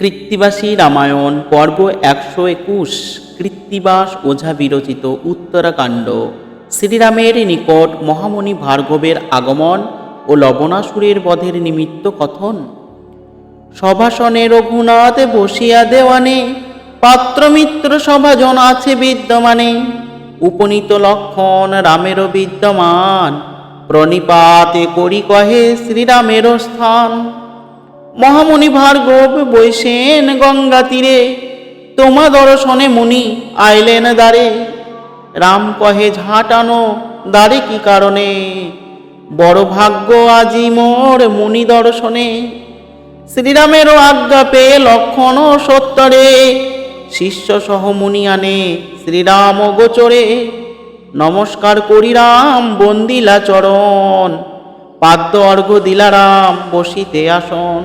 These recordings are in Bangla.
কৃত্তিবাসী রামায়ণ, পর্ব একশো একুশ, কৃত্তিবাস ওঝা বিরচিত উত্তরাকাণ্ড। শ্রীরামের নিকট মহামণি ভার্গবের আগমন ও লবণাসুরের বধের নিমিত্ত কথন। সভাসনে রঘুনাথ বসিয়া দেওয়ানে, পাত্রমিত্র সভাজন আছে বিদ্যমানে। উপনীত লক্ষণ রামেরও বিদ্যমান, প্রণিপাতে করি কহে শ্রীরামের স্থান। মহামণি ভার্গব বৈশেন গঙ্গা তীরে। তোমা দর্শনে মুনি আইলেন দ্বারে। রাম কহে, ঝাঁটানো দ্বারে কি কারণে? বড় ভাগ্য আজি মোর মুনি দর্শনে। শ্রীরামেরও আজ্ঞা পেয়ে লক্ষণ সত্তরে। শিষ্য সহ মুনি আনে শ্রীরাম গোচরে। নমস্কার করি রাম, বন্দিলা চরণ। পাদ্য অর্ঘ্য দিলা রাম, বসিতে আসন।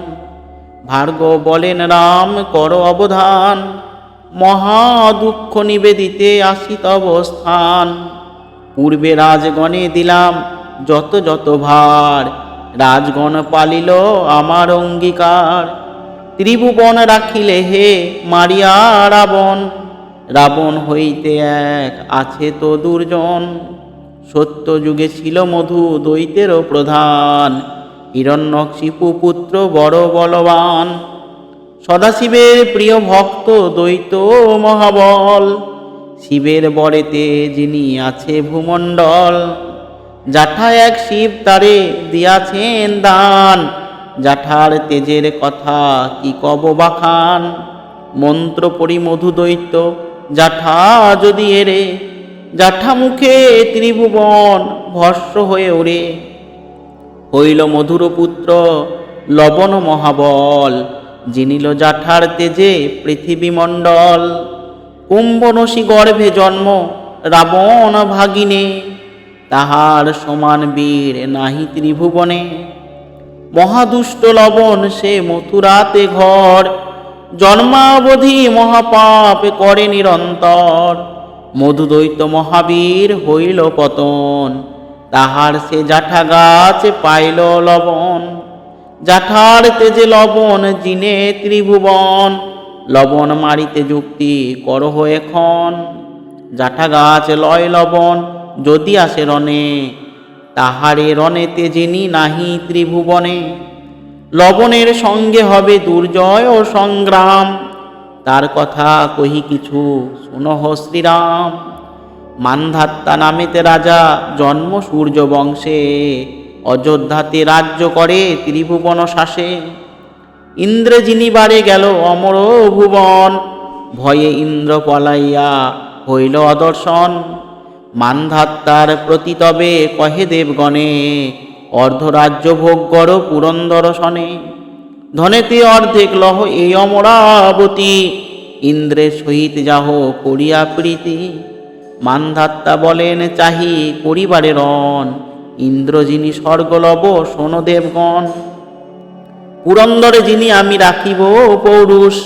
ভার্গ বলেন, রাম, কর অবধান। মহা দুঃখ নিবেদিতে আসিত অবস্থান পূর্বে রাজগণে দিলাম যত যত ভার। রাজগণ পালিল আমার অঙ্গীকার। ত্রিভুবন রাখিলে হে মারিয়া রাবণ রাবণ হইতে এক আছে তো দুর্জন। সত্য যুগে ছিল মধু দৈতেরও প্রধান। হিরণ্যকশিপু পুত্র বড় বলবান। সদাশিবের প্রিয় ভক্ত দ্বৈত মহাবল। শিবের বরেতে যিনি আছে ভূমণ্ডল জাঠা এক শিব তারে দিয়াছেন দান। জাঠার তেজের কথা কি কব বাখান? মন্ত্র পরি মধু দৈত্য জাঠা যদি এরে জাঠা মুখে ত্রিভুবন ভস্য হয়ে ওরে হইল মধুর পুত্র লবণ মহাবল, জিনিল জাঠার তেজে পৃথিবী মণ্ডল কুম্ভনসী গর্ভে জন্ম রাবণ ভাগিনে, তাহার সমান বীর নাহি ত্রিভুবনে। মহাদুষ্ট লবণ সে মথুরাতে ঘর, জন্মাবধি মহাপাপ করে নিরন্তর। মধুদৈত মহাবীর হইল পতন। তাহার সে জাঠা গাছ পাইল লবণ। জাঠার তেজে লবণ, জিনে ত্রিভুবন। লবণ মারিতে যুক্তি করহ এখন। জাঠা গাছ লয় লবণ, যদি আসে রণে, তাহারে রণেতে যিনি নাহি ত্রিভুবনে। লবণের সঙ্গে হবে দুর্জয় ও সংগ্রাম। তার কথা কহি কিছু, শুনহ শ্রীরাম, মান্ধাত্তা নামেতে রাজা জন্ম সূর্য বংশে, অযোধ্যাতে রাজ্য করে ত্রিভুবন শাসে। ইন্দ্রে যিনি বারে গেল অমর ভুবন, ভয়ে ইন্দ্র পলাইয়া হইল অদর্শন। মান্ধাত্তার প্রতি তবে কহে দেবগণে অর্ধরাজ্য ভোগ কর পুরন্দর সনে ধনেতে অর্ধেক লহ এই অমরাবতী। ইন্দ্রের সহিত যাহ করিয়া প্রীতি। মান্ধাত্তা বলেন, চাহি করিবারে রণ। ইন্দ্র যিনি স্বর্গলব শোন দেবগণ পুরন্দরে যিনি আমি রাখিব পৌরুষ।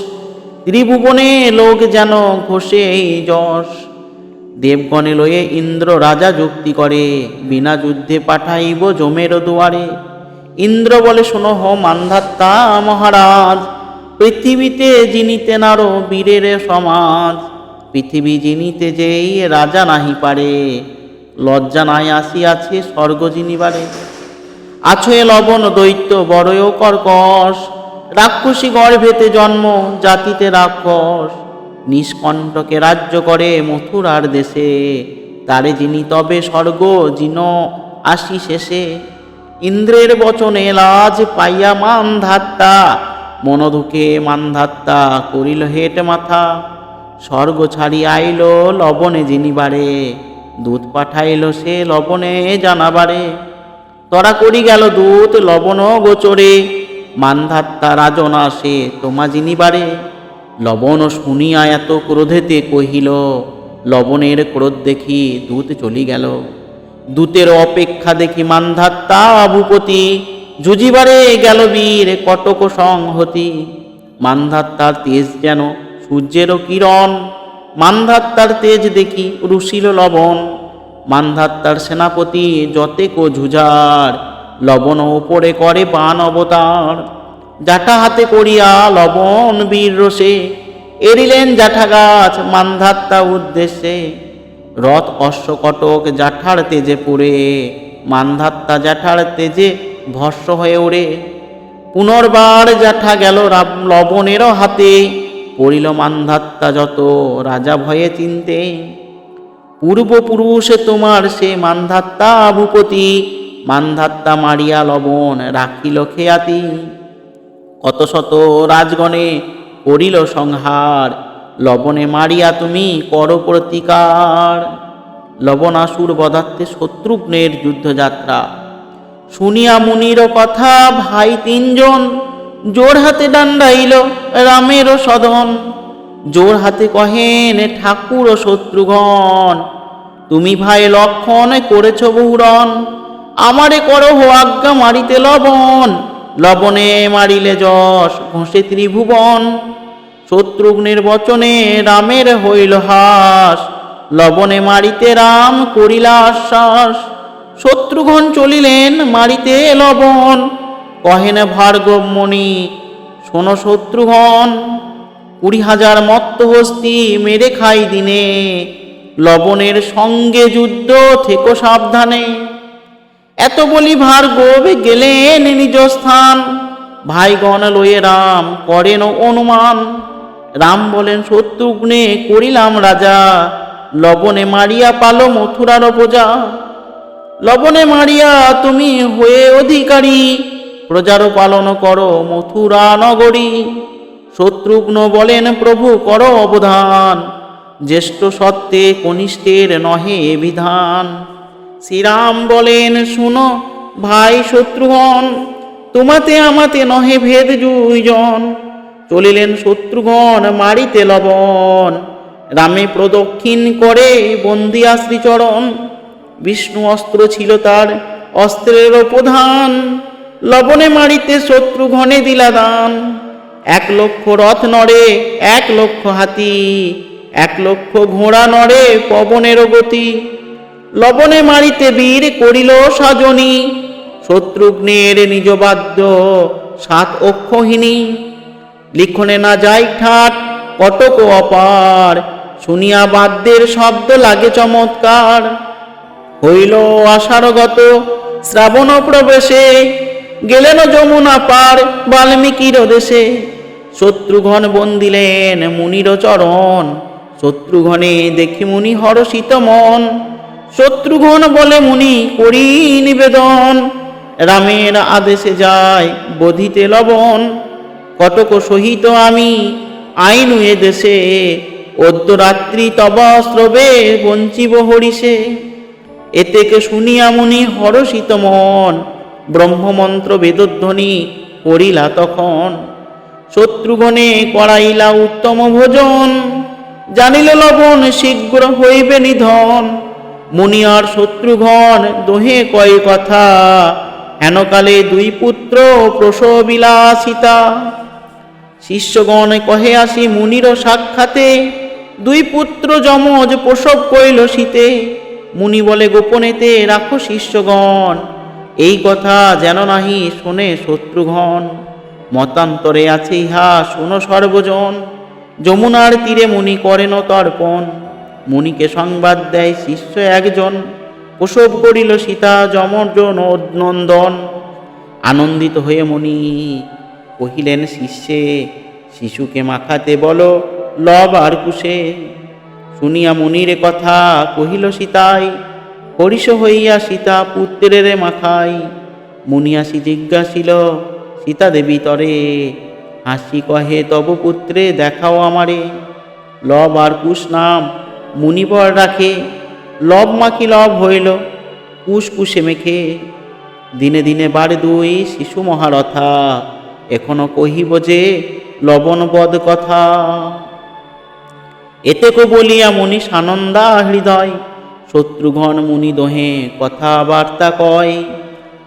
ত্রিভুবনে লোক যেন ঘোষে যশ। দেবগণে লয়ে ইন্দ্র রাজা যুক্তি করে, বিনা যুদ্ধে পাঠাইব জমের দুয়ারে। ইন্দ্র বলে, শোনো হ মান্ধাত্তা মহারাজ, পৃথিবীতে জিনিতে নারো বীরের সমাজ। পৃথিবী জিনিতে যেই রাজা নাহি পারে, লজ্জা নাই আসিয়াছে স্বর্গ জিনিবারে। আছো লবণ দৈত্য বড়য় কর্কশ, রাক্ষসী গর্ভেতে জন্ম, জাতিতে রাক্ষস। নিষ্কণ্টকে রাজ্য করে মথুরার দেশে, তারে যিনি তবে স্বর্গ, জিন আসি শেষে। ইন্দ্রের বচনে লাজ পাইয়া মানধাত্তা, মনোদুখে মানধাত্তা করিল হেট মাথা। স্বর্গ ছাড়ি আইল লবণে যিনিবারে দুধ পাঠাইল সে লবণে জানাবারে। তরা করি গেল দূত লবণ গোচরে, মানধাত্তা রাজন আসে তোমা জিনিবারে। লবণ শুনিয়া এত ক্রোধেতে কহিল, লবণের ক্রোধ দেখি দূত চলি গেল। দূতের অপেক্ষা দেখি মানধাত্তা ভূপতি যুজিবারে গেল বীর, কটক সংহতি। মানধাত্তার তেজ যেন সূর্যেরও কিরণ। মানধাত্তার তেজ দেখি রুশিল লবণ। মানধাত্তার সেনাপতি যতে কো ঝুঝার লবণ ওপরে করে বান অবতার। জাটা হাতে করিয়া লবণ বীর রসে, এরিলেন জাঠা গাছ মান্ধাত্তা উদ্দেশ্যে। রথ অশ্বকটক জাঠার তেজে পুড়ে, মান্ধাত্তা জাঠার তেজে ভস্য হয়ে ওড়ে পুনর্বার জাঠা গেল লবণেরও হাতে, পড়িল মান্ধাত্তা যত রাজা ভয়ে চিনতে। পূর্বপুরুষে তোমার সে মান্ধাত্তা ভূপতি, মান্ধাত্তা মারিয়া লবণ রাখিল খেয়াতি। কত শত রাজগণে করিল সংহার লবণে মারিয়া তুমি কর প্রতিকার। লবণাসুর বধাত্মে শত্রুঘ্নের যুদ্ধযাত্রা। শুনিয়া মুনির কথা, ভাই তিনজন জোর হাতে ডান্ডাইল রামেরও সদন। জোর হাতে কহেন, ঠাকুর ও শত্রুঘ্ন, তুমি ভাই লক্ষণ করেছ বহুরণ আমারে করহ আজ্ঞা মারিতে লবণ। লবণে মারিলে যশ ঘষে ত্রিভুবন। শত্রুঘ্নের বচনে রামের হইল হাস, লবণে মারিতে রাম করিলা আশ্বাস। শত্রুঘ্ন চলিলেন মারিতে লবণ, কহেন ভার্গব মণি, শোনো শত্রুঘ্ন, কুড়ি হাজার মত্ত হস্তি মেরে খাই দিনে, লবণের সঙ্গে যুদ্ধ থেকো সাবধানে। এত বলি ভার্গব গেলেন নিজ স্থান, ভাইগণ লয়ে রাম করেন অনুমান। রাম বলেন শত্রুঘ্নে করিলাম রাজা, লবণে মারিয়া পালো মথুরার প্রজা। লবণে মারিয়া তুমি হয়ে অধিকারী, প্রজারও পালন করো মথুরা নগরী। শত্রুঘ্ন বলেন, প্রভু, কর অবধান, জ্যেষ্ঠ সত্ত্বে কনিষ্ঠের নহে বিধান। শ্রীরাম বলেন, শুনো ভাই শত্রুঘ্ন তোমাতে আমাতে নহে ভেদ দুইজন। চলিলেন শত্রুঘ্ন মারিতে লবণ। রামে প্রদক্ষিণ করে বন্দিয়া শ্রীচরণ। বিষ্ণু অস্ত্র ছিল তার অস্ত্রের প্রধান। লবণে মারিতে শত্রু ঘনে দিলা দান। এক লক্ষ রথ নড়ে, এক লক্ষ হাতি। এক লক্ষ ঘোড়া নড়ে পবনের গতি। লবণে মারিতে বীর করিল সাজনী। শত্রুঘ্নের নিজ বাদ্য সাত অক্ষহিনী লিখনে না যাই ঠাট, কটক অপার, শুনিয়া বাদ্যের শব্দ লাগে চমৎকার। হইল আষাঢ়গত শ্রাবণ প্রবেশে, গেলেন যমুনা পার বাল্মীকির দেশে। শত্রুঘ্ন বন্দিলেন মুনির চরণ, শত্রুঘনে দেখি মুনি হরষিত মন। শত্রুঘ্ন বলে মুনি করি নিবেদন, রামের আদেশে যায় বধিতে লবণ। কটক সহিত আমি আইনু এ দেশে। অদ্যরাত্রি তব শ্রবে বঞ্চিব হরিষে। এতেকে শুনিয়া মুনি হরষিত মন, ব্রহ্মমন্ত্র বেদধ্বনি করিলা তখন। শত্রুগণে করাইলা উত্তম ভোজন, জানিল লবণ শীঘ্র হইবে নিধন। মুনি আর শত্রুঘন দোহে কয় কথা, হেনকালে দুই পুত্র প্রসবিলা সীতা শিষ্যগণ কহে আসি মুনির সাক্ষাতে, দুই পুত্র যমজ প্রসব করিল শীতে। মুনি বলে, গোপনেতে রাখো শিষ্যগণ, এই কথা যেন নাহি শোনে শত্রুঘন। মতান্তরে আছে ইহা, শোনো সর্বজন, যমুনার তীরে মুনি করেন তর্পণ। মুনিকে সংবাদ দেয় শিষ্য একজন, প্রসব করিল সীতা যমর্জন নন্দন আনন্দিত হয়ে মুনি কহিলেন, শিষ্যে, শিশুকে মাখাতে বলো, লব আর কুশে। শুনিয়া মুনির কথা কহিল সীতাই, হরিষ হইয়া সীতা পুত্রের মাখাই। মুনি জিজ্ঞাসিল, সীতা দেবী, তরে হাসি কহে, তব পুত্রে, দেখাও আমারে। লব আর কুশ নাম মুনিবর রাখে, লব মাখি লব হইল, কুশ কুশে মেখে। দিনে দিনে বাড়ে দুই শিশু মহারথা এখনও কহিব যে, লবণবদ কথা। এতেকো বলিয়া মুনি সানন্দা হৃদয়, শত্রুঘন মুনি দোহে কথাবার্তা কয়।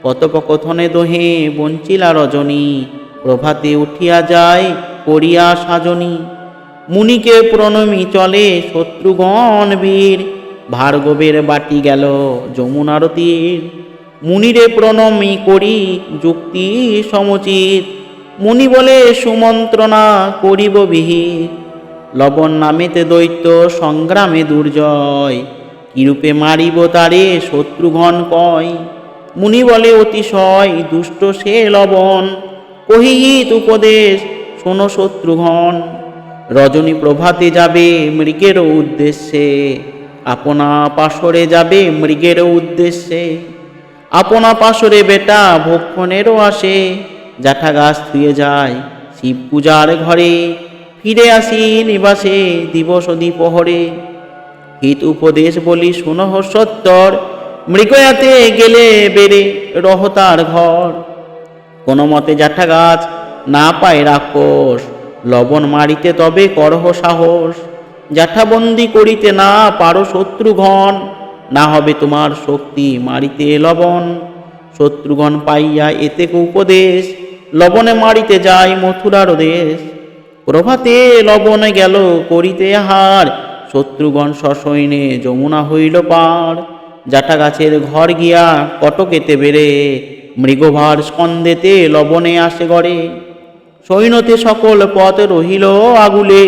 কথোপকথনে দোহে বঞ্চিলা রজনী, প্রভাতে উঠিয়া যায় করিয়া সাজনী। মুনিকে প্রণমী চলে শত্রুঘ্ন বীর, ভার্গবের বাটি গেল যমুনার তীর মুনিরে প্রণমী করি যুক্তি সমুচিত মুনি বলে, সুমন্ত্রণা করিব বিহিত। লবণ নামেতে দৈত্য, সংগ্রামে দুর্জয়। কিরূপে মারিব তারে, শত্রুঘন কয়? মুনি বলে, অতিশয় দুষ্ট সে লবণ। কহিহিত উপদেশ, শোনো শত্রুঘন। রজনী প্রভাতে যাবে মৃগের উদ্দেশ্যে। আপনা পাশরে যাবে মৃগের উদ্দেশ্যে। আপনা পাশরে বেটা ভক্ষণেরও আসে। জাঠা গাছ থুয়ে যায় শিব পূজার ঘরে। ফিরে আসি নিবাসে দিবস দ্বিপহরে হিত উপদেশ বলি শুনহ সত্তর মৃগয়াতে গেলে বেড়ে রহতার ঘর। কোনো মতে জাঠা গাছ না পায় রাক্ষস, লবণ মারিতে তবে করহ সাহস। জাঠাবন্দি করিতে না পারো শত্রুঘন, না হবে তোমার শক্তি মারিতে লবণ। শত্রুঘন পাইয়া এতে উপদেশ লবণে মারিতে যায় মথুরার দেশ। প্রভাতে লবণে গেল করিতে হার। শত্রুগণ সসৈনে যমুনা হইল পার। জাটা গাছের ঘর গিয়া কটকেতে বেড়ে, মৃগভার স্কন্দেতে লবণে আসে গড়ে। সৈন্যতে সকল পথ রহিল আগুলে,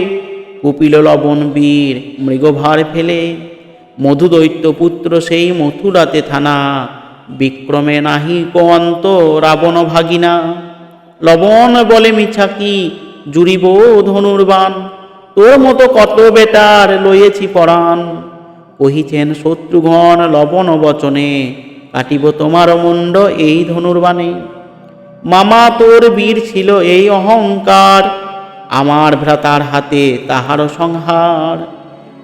কুপিল লবণ বীর মৃগভার ফেলে। মধু দৈত্য পুত্র সেই মথুরাতে থানা, বিক্রমে নাহি কন্ত রাবণ ভাগিনা। লবণ বলে মিছা কি? জুড়িব ধনুর্বান তোর মতো কত বেটার লইয়েছি পরাণ। কহিছেন শত্রুঘন লবণ বচনে, কাটিব তোমার মুন্ড এই ধনুর্বাণে। মামা, তোর বীর ছিল এই অহংকার, আমার ভ্রাতার হাতে তাহার সংহার।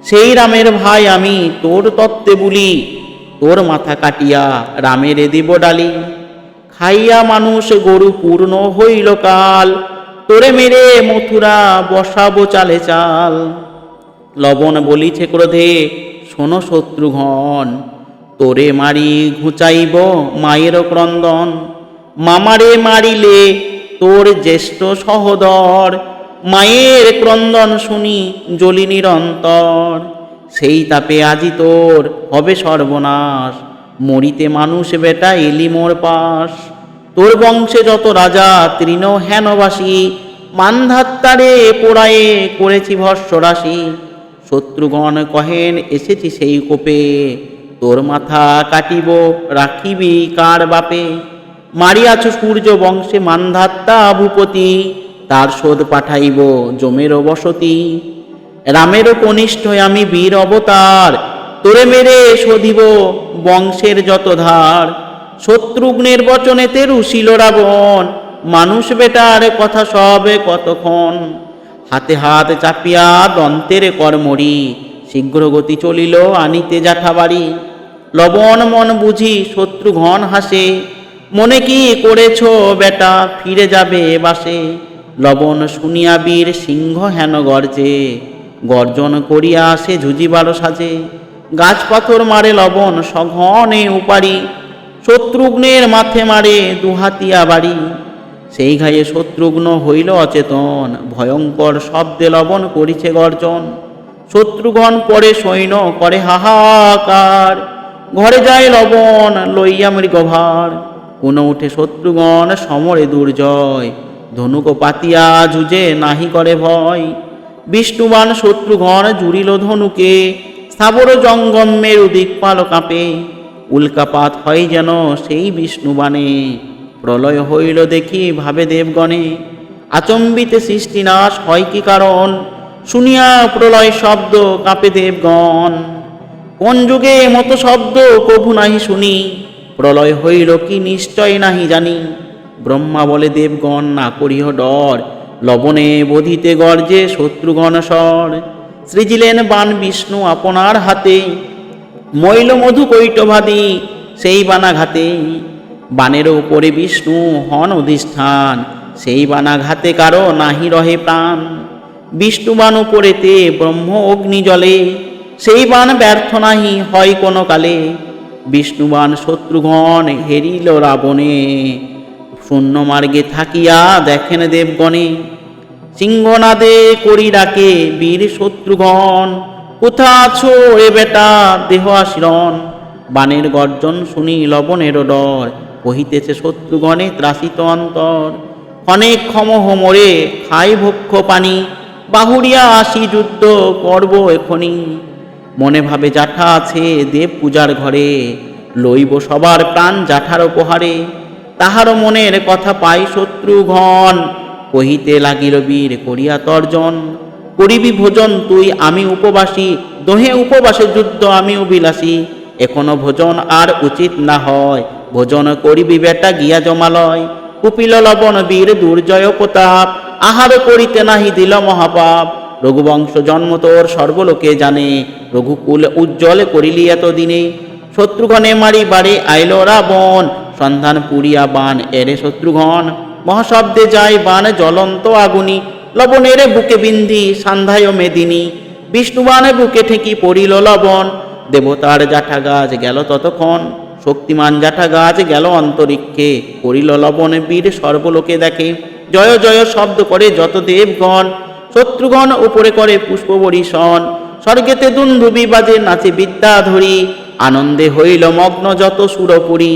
সেই রামের ভাই আমি তোর তত্ত্বে বলি, তোর মাথা কাটিয়া রামের দিব ডালি। খাইয়া মানুষ গরু পূর্ণ হইল কাল। তোরে মেরে মথুরা বসাবো চালে চাল। লবণ বলিছে ক্রোধে, শোনো শত্রুঘন। তোরে মারি ঘুচাইব মায়ের ক্রন্দন। মামারে মারিলে তোর জ্যেষ্ঠ সহদর। মায়ের ক্রন্দন শুনি জ্বলি নিরন্তর। সেই তাপে আজি তোর হবে সর্বনাশ। মরিতে মানুষ বেটা এলি মোর পাশ। তোর বংশে যত রাজা তৃণ হেনবাসী। মানধাত্তারে পোড়ায়ে করেছি ভস্যরাশি শত্রুগণ কহেন, এসেছি সেই কোপে। তোর মাথা কাটিব, রাখিবি কার বাপে? মারিয়াছ সূর্য বংশে মানধাত্তা ভূপতি, তার শোধ পাঠাইব জমের বসতি। রামেরও কনিষ্ঠ আমি বীর অবতার, তোরে মেরে শোধিব বংশের যত ধার। শত্রুঘ্নের বচনেতে রুশিল রাবণ। মানুষ বেটার কথা সবে কতক্ষণ? হাতে হাত চাপিয়া দন্তের কর্মরি। শীঘ্র গতি চলিল, আনিতে জাঠাবাড়ি লবণ মন বুঝি শত্রুঘন হাসে। মনে কি করেছ বেটা, ফিরে যাবে বাসে। লবণ শুনিয়া বীর সিংহ হেন গর্জে। গর্জন করিয়া আসে ঝুঁজিবার সাজে। গাছ পাথর মারে লবণ সঘনে উপারি শত্রুঘ্নের মাথে মারে দুহাতিয়া বাড়ি। সেই ঘায়ে শত্রুঘ্ন হইল অচেতন, ভয়ঙ্কর শব্দে লবণ করিছে গর্জন। শত্রুঘ্ন পরে সৈন্য, করে হাহাকার। ঘরে যায় লবণ, লইয়া মৃগভার। কোন উঠে শত্রুগণ সমরে দুর্জয়। ধনুক পাতিয়া যুজে নাহি করে ভয়। বিষ্ণুবান শত্রুঘন জুড়িল ধনুকে, স্থাবর জঙ্গমের উদিকপাল কাঁপে। উল্কাপাত হয় যেন সেই বিষ্ণুবাণে। প্রলয় হইল দেখি ভাবে দেবগণে, আচম্বিতে সৃষ্টিনাশ হয় কি কারণ? শুনিয়া প্রলয় শব্দ কাঁপে দেবগণ। কোন যুগে মতো শব্দ কভু নাহি শুনি? প্রলয় হইল কি নিশ্চয় নাহি জানি। ব্রহ্মা বলে, দেবগণ, না করিহ ডর। লবণে বধিতে গর্জে শত্রুগণ স্বর। সৃজিলেন বান বিষ্ণু আপনার হাতে। মৈল মধু কৈটভাদি, সেই বানাঘাতে বানের উপরে বিষ্ণু হন অধিষ্ঠান, সেই বানাঘাতে কারও নাহি রহে প্রাণ। বিষ্ণু বান উপরেতে ব্রহ্ম অগ্নি জলে, সেই বান ব্যর্থ নাহি হয় কোনো কালে। বিষ্ণুবান শত্রুঘন হেরিল রাবণে, শূন্য মার্গে থাকিয়া দেখেন দেবগণে। সিংহনাদে করি ডাকে বীর শত্রুঘন কোথা আছো এ বেটা? দেহ আশিরণ। বানের গর্জন শুনি লবণের ডর কহিতেছে শত্রুগণে ত্রাসিত অন্তর। অনেক ক্ষম হোমরে খাই ভক্ষ পানি। বাহুরিয়া আসি যুদ্ধ করব এখনি। মনে ভাবে জাঠা আছে দেব পূজার ঘরে। লইব সবার প্রাণ জাঠার উপহারে। তাহার মনের কথা পাই শত্রুঘন। কহিতে লাগিল বীর, করিয়া তর্জন। করিবি ভোজন তুই, আমি উপবাসী। দোহে উপবাসে যুদ্ধ আমি অভিলাষী এখনও ভোজন আর উচিত না হয়। ভোজন করিবি বেটা, গিয়া জমালয়। কুপিল লবণ, বীর দুর্জয় প্রতাপ। আহার করিতে নাহি দিল মহাপাপ। রঘুবংশ জন্ম তোর সর্বলোকে জানে। রঘুকুল উজ্জ্বল করিলি এত দিনে শত্রুঘনে মারি বাড়ি আইল রাবণ। সন্ধান পুরিয়া বান এরে শত্রুঘন। মহাশব্দে যায় বান জ্বলন্ত আগুনি। লবণের বুকে বিন্ধি সান্ধায় মেদিনী বিষ্ণুবানে বুকে ঠেকি পড়িল লবণ। দেবতার জাঠা গাছ গেল ততক্ষণ, শক্তিমান জাঠা গাছ গেল অন্তরিক্ষে। করিল লবণ বীর সর্বলোকে দেখে, জয় জয় শব্দ করে যত দেবগণ। শত্রুগণ উপরে করে পুষ্প বরিশন স্বর্গেতে দুন্দুবি বাজে, নাচে বিদ্যা ধরি আনন্দে হইল মগ্ন যত সুরপুরী।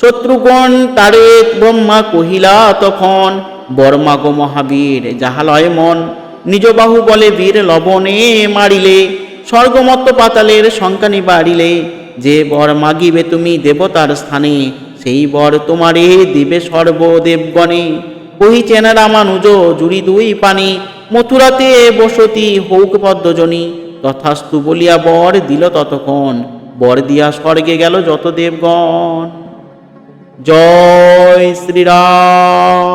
শত্রুগণ তারে ব্রহ্মা কহিলা তখন বর্মা গো মহাবীর যাহালয় মন। নিজ বাহু বলে বীর লবণে মারিলে, স্বর্গমত্ত পাতালের শঙ্কা নিবারিলে। যে বর মাগিবে তুমি দেবতার স্থানে, সেই বর তোমারে দিবে সর্বদেবগণে। কহিছেন রামানুজ, জুড়ি দুই পানি, মথুরাতে বসতি হৌক পদ্মজনী। তথাস্তু বলিয়া বর দিল ততক্ষণ, বর দিয়া স্বর্গে গেল যত দেবগণ। জয় শ্রীরাম।